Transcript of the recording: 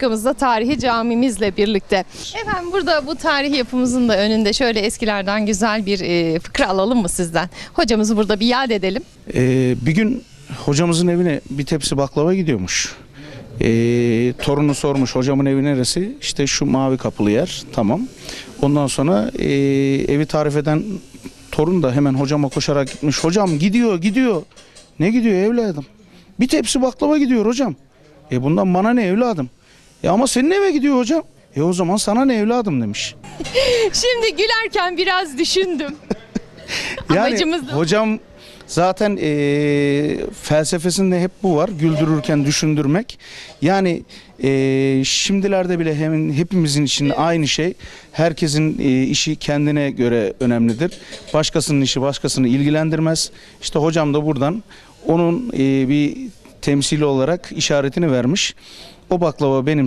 Arkamızda tarihi camimizle birlikte. Efendim burada bu tarihi yapımızın da önünde şöyle eskilerden güzel bir e, fıkra alalım mı sizden? Hocamızı burada bir yad edelim. Ee, bir gün hocamızın evine bir tepsi baklava gidiyormuş. Ee, torunu sormuş hocamın evi neresi? İşte şu mavi kapılı yer. Tamam. Ondan sonra ee, evi tarif eden torun da hemen hocama koşarak gitmiş. Hocam gidiyor gidiyor. Ne gidiyor evladım? Bir tepsi baklava gidiyor hocam. E bundan bana ne evladım? E ama senin eve gidiyor hocam. E o zaman sana ne evladım demiş. Şimdi gülerken biraz düşündüm. Amacımız da- hocam zaten eee, felsefesinde hep bu var. Güldürürken düşündürmek. Yani eee, şimdilerde bile hemen hepimizin için aynı şey. Herkesin eee, işi kendine göre önemlidir. Başkasının işi başkasını ilgilendirmez. İşte hocam da buradan onun eee, bir temsili olarak işaretini vermiş. O baklava benim